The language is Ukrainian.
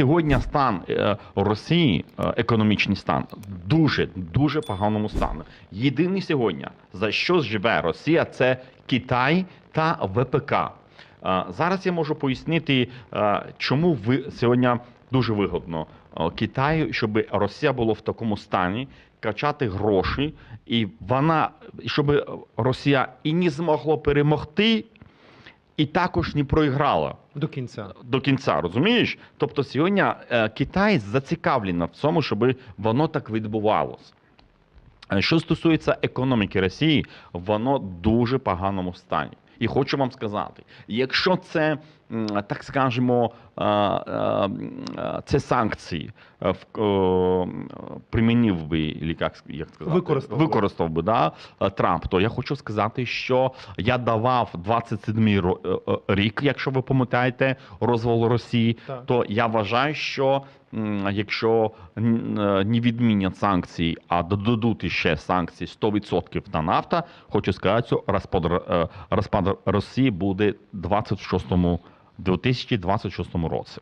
сьогодні стан е, Росії, е, економічний стан, дуже дуже поганому стану. Єдиний сьогодні за що живе Росія, це Китай та ВПК. Е, Зараз я можу пояснити, чому ви сьогодні дуже вигодно Китаю, щоб Росія була в такому стані, качати гроші, і вона щоб Росія і не змогла перемогти, і також не проіграла До кінця. до кінця, розумієш? Тобто сьогодні е, Китай зацікавлено в цьому, щоб воно так відбувалося. Е, Що стосується економіки Росії, воно дуже поганому стані. І хочу вам сказати, якщо це, так скажемо, е, е, це санкції е, в- примінив би, як, сказати, Використав використав би да, Трамп, то я хочу сказати, що я давав 27-й ро- е, е, рік, якщо ви пам'ятаєте, розвал Росії, Так. то я вважаю, що якщо не відмінять санкції, а додадуть ще санкції 100% на нафта, хочу сказати, що розпад, Росії буде в 26 2026 році.